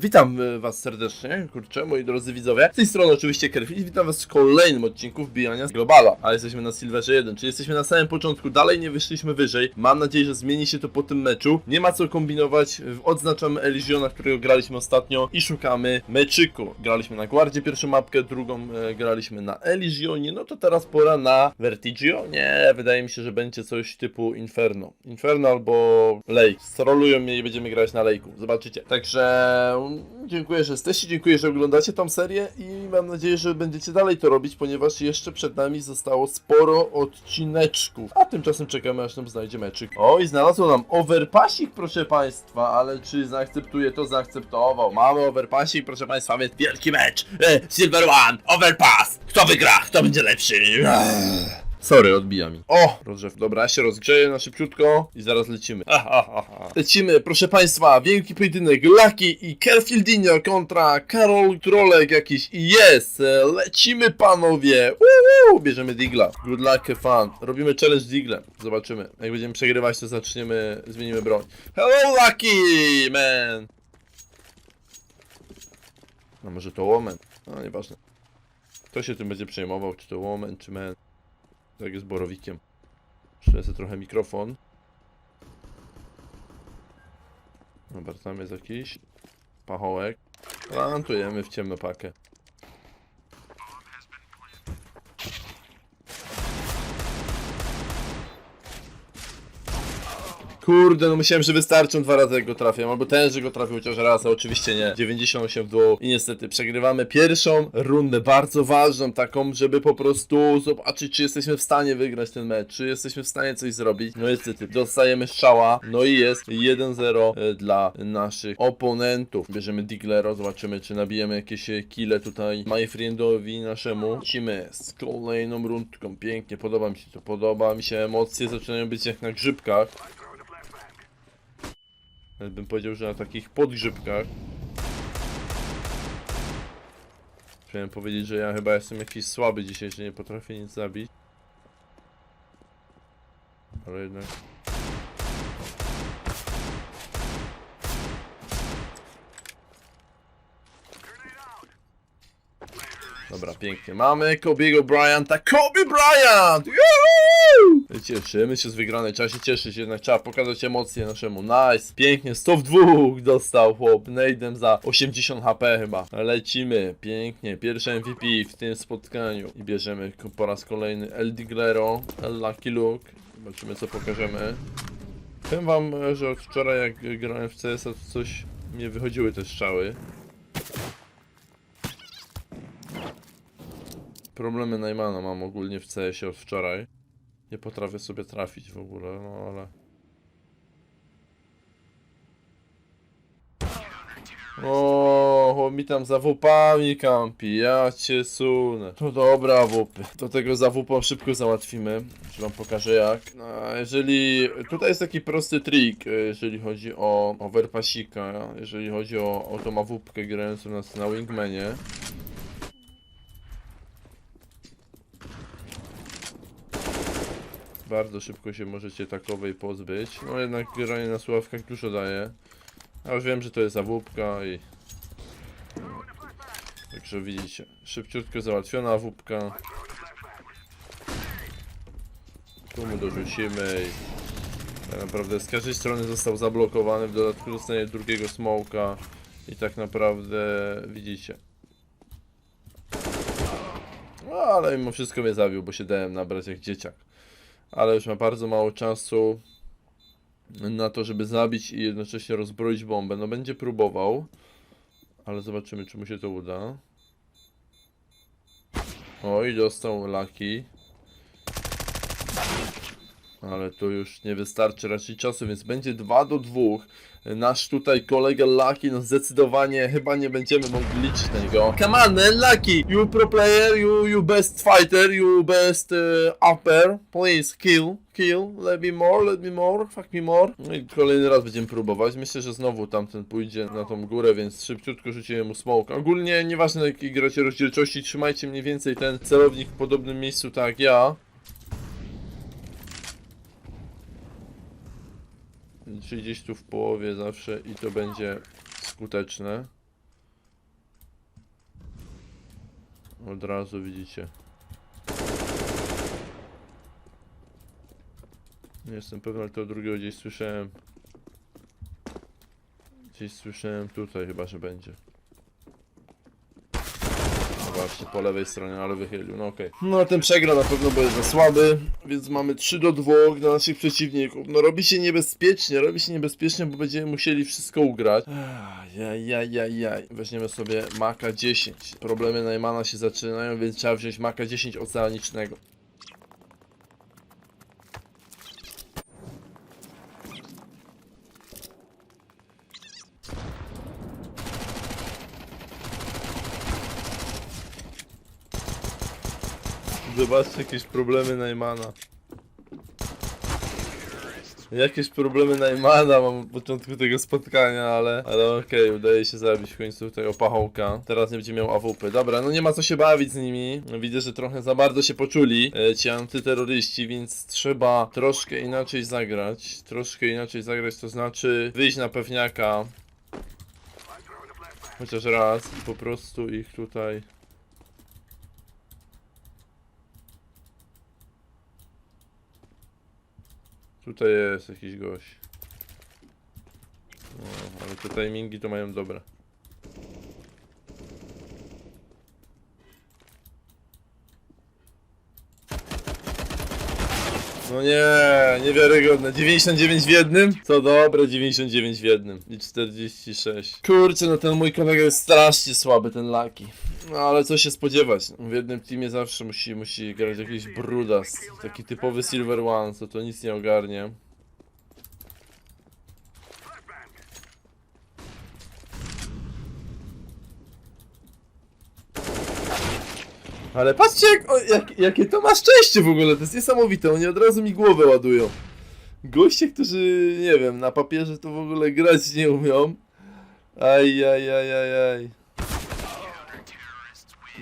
Witam was serdecznie, kurczę, moi drodzy widzowie. Z tej strony oczywiście Kerfil witam was w kolejnym odcinku wbijania z Globala. Ale jesteśmy na Silverze 1, czyli jesteśmy na samym początku, dalej nie wyszliśmy wyżej. Mam nadzieję, że zmieni się to po tym meczu. Nie ma co kombinować, odznaczamy Elysiona, którego graliśmy ostatnio i szukamy meczyku. Graliśmy na Guardzie pierwszą mapkę, drugą e, graliśmy na Elysionie, no to teraz pora na Vertigio? Nie, wydaje mi się, że będzie coś typu Inferno. Inferno albo Lake. Strolują mnie i będziemy grać na Lake'u, zobaczycie. Także mm, dziękuję, że jesteście, dziękuję, że oglądacie tą serię i mam nadzieję, że będziecie dalej to robić, ponieważ jeszcze przed nami zostało sporo odcineczków. A tymczasem czekamy, aż nam znajdzie meczyk. Oj, znalazło nam overpassik, proszę państwa, ale czy zaakceptuje to? Zaakceptował. Mamy overpassik, proszę państwa, więc wielki mecz. E, Silver One, overpass. Kto wygra? Kto będzie lepszy? Sorry, odbija mi. O! Rozgrzew. Dobra, ja się rozgrzeję na szybciutko i zaraz lecimy. Ha, ha, ha, ha. Lecimy, proszę państwa, wielki pojedynek Lucky i Kerfildinho kontra Karol Trolek jakiś i jest! E, Lecimy panowie! Uuu, bierzemy Digla. Good luck, have fun. Robimy challenge Diglem. Zobaczymy. Jak będziemy przegrywać, to zaczniemy, zmienimy broń. Hello Lucky, man! No może to Woman? No nieważne. Kto się tym będzie przejmował, czy to Woman, czy Man? Tak jest borowikiem. Przyniosę trochę mikrofon. Dobra, tam jest jakiś pachołek. Plantujemy w ciemno pakę. Kurde, no myślałem, że wystarczą dwa razy jak go trafię, albo ten, że go trafił chociaż raz, a oczywiście nie. 98 w dół i niestety przegrywamy pierwszą rundę, bardzo ważną taką, żeby po prostu zobaczyć, czy jesteśmy w stanie wygrać ten mecz, czy jesteśmy w stanie coś zrobić. No niestety, dostajemy strzała, no i jest 1-0 e, dla naszych oponentów. Bierzemy Diglero, zobaczymy, czy nabijemy jakieś kile tutaj my friendowi naszemu. Lecimy z kolejną rundką, pięknie, podoba mi się to, podoba mi się, emocje zaczynają być jak na grzybkach. Bym powiedział, że na takich podgrzybkach. Chciałem powiedzieć, że ja chyba jestem jakiś słaby dzisiaj, że nie potrafię nic zabić. Ale jednak... Dobra, pięknie. Mamy Kobiego Bryanta. Kobe Bryant! Juhu! Cieszymy się z wygranej. Trzeba się cieszyć, jednak trzeba pokazać emocje naszemu. Nice. Pięknie. 100 w dwóch dostał chłop. Nade'em za 80 HP chyba. Lecimy. Pięknie. Pierwsze MVP w tym spotkaniu. I bierzemy po raz kolejny El Diglero. El Lucky. Zobaczymy co pokażemy. Powiem wam, że od wczoraj jak grałem w CS, coś nie wychodziły te strzały. Problemy Najmana mam ogólnie w CS od wczoraj. Nie potrafię sobie trafić w ogóle, no ale... O, mi tam za wupami kampi, ja cię sunę. To dobra wupy. Do tego za wupą szybko załatwimy. Czy wam pokażę jak. No, jeżeli... Tutaj jest taki prosty trik, jeżeli chodzi o overpassika, jeżeli chodzi o, o tą awupkę grającą nas na wingmanie. Bardzo szybko się możecie takowej pozbyć. No jednak granie na sławkach dużo daje. A już wiem, że to jest awupka i... Także widzicie, szybciutko załatwiona awupka. Tu mu dorzucimy i... Tak naprawdę z każdej strony został zablokowany, w dodatku dostanie drugiego smoka. I tak naprawdę widzicie. No ale mimo wszystko mnie zabił, bo się dałem nabrać jak dzieciak ale już ma bardzo mało czasu na to, żeby zabić i jednocześnie rozbroić bombę. No będzie próbował, ale zobaczymy, czy mu się to uda. Oj, dostał Lucky. Ale to już nie wystarczy raczej czasu, więc będzie 2 do 2. Nasz tutaj kolega Lucky, no zdecydowanie chyba nie będziemy mogli liczyć na niego. Come on man, Lucky! You pro player, you, you best fighter, you best uh, upper. Please, kill, kill, let me more, let me more, fuck me more. No i kolejny raz będziemy próbować. Myślę, że znowu tamten pójdzie na tą górę, więc szybciutko rzucimy mu smoke. Ogólnie, nieważne jakiej gracie rozdzielczości, trzymajcie mniej więcej ten celownik w podobnym miejscu tak jak ja. Czyli gdzieś tu w połowie zawsze i to będzie skuteczne. Od razu widzicie. Nie jestem pewien, ale to drugiego gdzieś słyszałem. Gdzieś słyszałem tutaj chyba, że będzie. Właśnie, po lewej stronie, ale wychylił, no okej. No ten przegra na pewno będzie za słaby, więc mamy 3 do 2 dla naszych przeciwników. No robi się niebezpiecznie, robi się niebezpiecznie, bo będziemy musieli wszystko ugrać. Jaj, Weźmiemy sobie Maka 10. Problemy Najmana się zaczynają, więc trzeba wziąć Maka 10 oceanicznego. Zobaczcie jakieś problemy Najmana. Jakieś problemy Najmana mam od początku tego spotkania, ale... Ale okej, udaje się zabić w końcu tego pachołka. Teraz nie będzie miał AWP. Dobra, no nie ma co się bawić z nimi. Widzę, że trochę za bardzo się poczuli e, ci antyterroryści, więc trzeba troszkę inaczej zagrać. Troszkę inaczej zagrać, to znaczy wyjść na pewniaka. Chociaż raz po prostu ich tutaj... Tutaj jest jakiś gość. No, ale te timingi to mają dobre. No nie, niewiarygodne. 99 w jednym? Co dobre, 99 w jednym. I 46. Kurczę, no ten mój kolega jest strasznie słaby, ten Lucky. No ale co się spodziewać? no. W jednym teamie zawsze musi, musi grać jakiś brudas. Taki typowy Silver One, co to nic nie ogarnie. Ale patrzcie, jak, o, jak, jakie to ma szczęście w ogóle, to jest niesamowite, oni od razu mi głowę ładują. Goście, którzy, nie wiem, na papierze to w ogóle grać nie umią. Aj, aj, aj, aj, aj.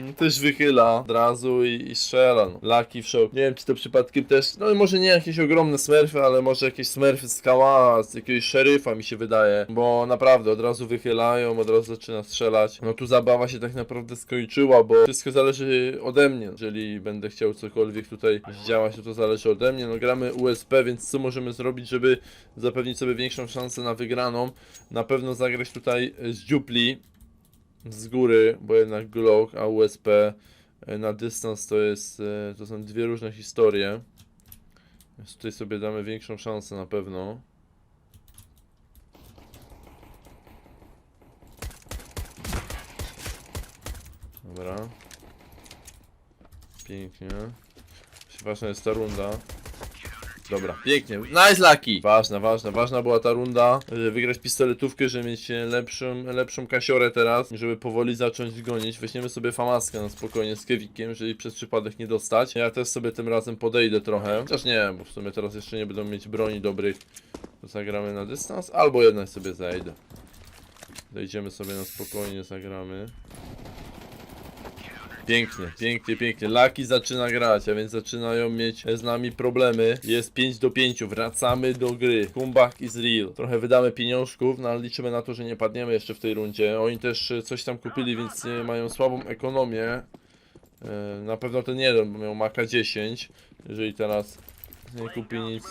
No, Też wychyla od razu i, i strzela. No. Lucky show. Nie wiem, czy to przypadkiem też. No i może nie jakieś ogromne smurfy, ale może jakieś smurfy z kała, z jakiegoś szeryfa mi się wydaje. Bo naprawdę od razu wychylają, od razu zaczyna strzelać. No tu zabawa się tak naprawdę skończyła, bo wszystko zależy ode mnie. Jeżeli będę chciał cokolwiek tutaj zdziałać, to to zależy ode mnie. No gramy USP, więc co możemy zrobić, żeby zapewnić sobie większą szansę na wygraną? Na pewno zagrać tutaj z dziupli z góry, bo jednak Glock, a USP e, na dystans to jest, e, to są dwie różne historie. Więc tutaj sobie damy większą szansę na pewno. Dobra. Pięknie. Ważna jest ta runda. Dobra, pięknie. Nice Lucky! Ważna, ważna, ważna była ta runda, żeby wygrać pistoletówkę, żeby mieć lepszą, lepszą kasiorę teraz, żeby powoli zacząć gonić. Weźmiemy sobie famaskę na spokojnie z Kewikiem, jeżeli przez przypadek nie dostać. Ja też sobie tym razem podejdę trochę, chociaż nie, bo w sumie teraz jeszcze nie będą mieć broni dobrych. To zagramy na dystans, albo jednak sobie zejdę. Dejdziemy sobie na spokojnie, zagramy. Pięknie, pięknie, pięknie. Laki zaczyna grać, a więc zaczynają mieć z nami problemy. Jest 5 do 5, wracamy do gry. Comeback is real. Trochę wydamy pieniążków, no ale liczymy na to, że nie padniemy jeszcze w tej rundzie. Oni też e, coś tam kupili, więc mają słabą ekonomię. E, Na pewno ten jeden, bo miał Maka 10. Jeżeli teraz nie kupi nic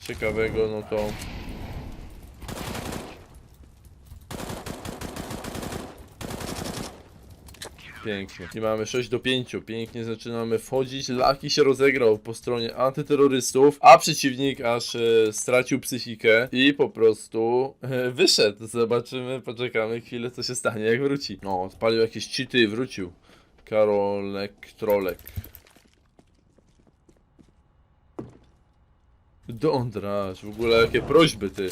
ciekawego, no to... Pięknie. I mamy 6 do 5. Pięknie zaczynamy wchodzić. Laki się rozegrał po stronie antyterrorystów, a przeciwnik aż e, stracił psychikę i po prostu e, wyszedł. Zobaczymy, poczekamy chwilę, co się stanie, jak wróci. No, odpalił jakieś cheaty i wrócił. Karolek, trolek. Don't rush, w ogóle jakie prośby ty.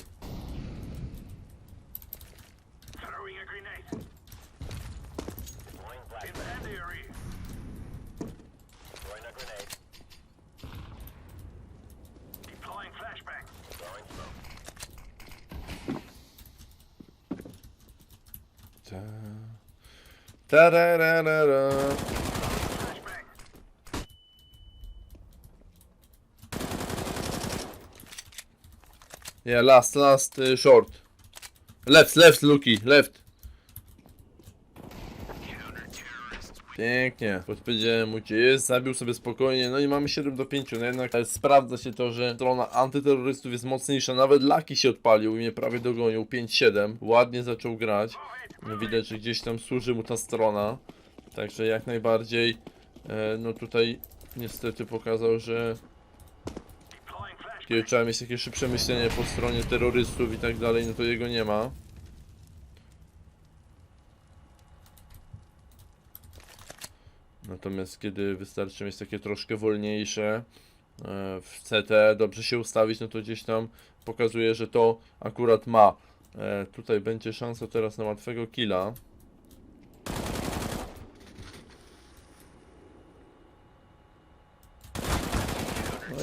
Da da da da da. Yeah, last, last uh, short. Left, left, Lucky, left. Pięknie. Podpowiedziałem mu gdzie jest, zabił sobie spokojnie, no i mamy 7 do 5, no jednak sprawdza się to, że strona antyterrorystów jest mocniejsza, nawet Laki się odpalił i mnie prawie dogonił, 5-7, ładnie zaczął grać, No widać, że gdzieś tam służy mu ta strona, także jak najbardziej, e, no tutaj niestety pokazał, że kiedy trzeba mieć jakieś szybsze myślenie po stronie terrorystów i tak dalej, no to jego nie ma. Natomiast kiedy wystarczy mieć takie troszkę wolniejsze e, w CT, dobrze się ustawić, no to gdzieś tam pokazuje, że to akurat ma. E, Tutaj będzie szansa teraz na łatwego killa.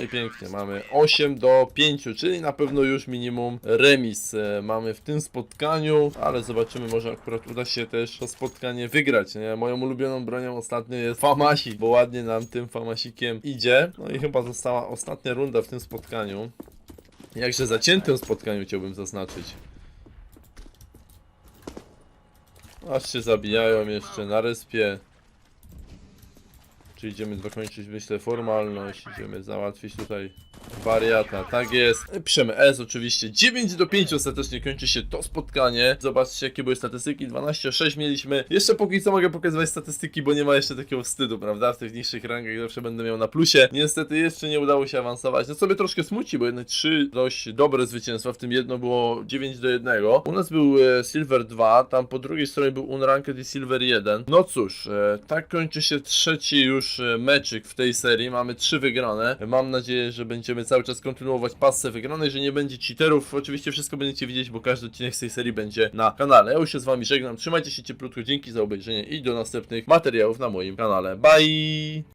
I pięknie, mamy 8 do 5, czyli na pewno już minimum remis e, mamy w tym spotkaniu, ale zobaczymy, może akurat uda się też to spotkanie wygrać. Nie? Moją ulubioną bronią ostatnio jest Famasik, bo ładnie nam tym Famasikiem idzie. No i chyba została ostatnia runda w tym spotkaniu. Jakże zaciętym spotkaniu chciałbym zaznaczyć. Aż się zabijają jeszcze na respie. Idziemy dokończyć, myślę, formalność, idziemy załatwić tutaj wariata, tak jest. Piszemy S oczywiście, 9 do 5 ostatecznie kończy się to spotkanie. Zobaczcie jakie były statystyki, 12-6 mieliśmy. Jeszcze póki co mogę pokazywać statystyki, bo nie ma jeszcze takiego wstydu, prawda? W tych niższych rangach zawsze będę miał na plusie. Niestety jeszcze nie udało się awansować, no sobie troszkę smuci, bo jednak trzy dość dobre zwycięstwa, w tym jedno było 9 do 1. U nas był e, Silver 2, tam po drugiej stronie był Unranked i Silver 1. No cóż, e, tak kończy się trzeci już e, meczyk w tej serii, mamy trzy wygrane. Mam nadzieję, że będziemy cały czas kontynuować pasę wygranej, że nie będzie cheaterów. Oczywiście wszystko będziecie widzieć, bo każdy odcinek z tej serii będzie na kanale. Ja już się z wami żegnam, trzymajcie się cieplutko, dzięki za obejrzenie i do następnych materiałów na moim kanale. Bye!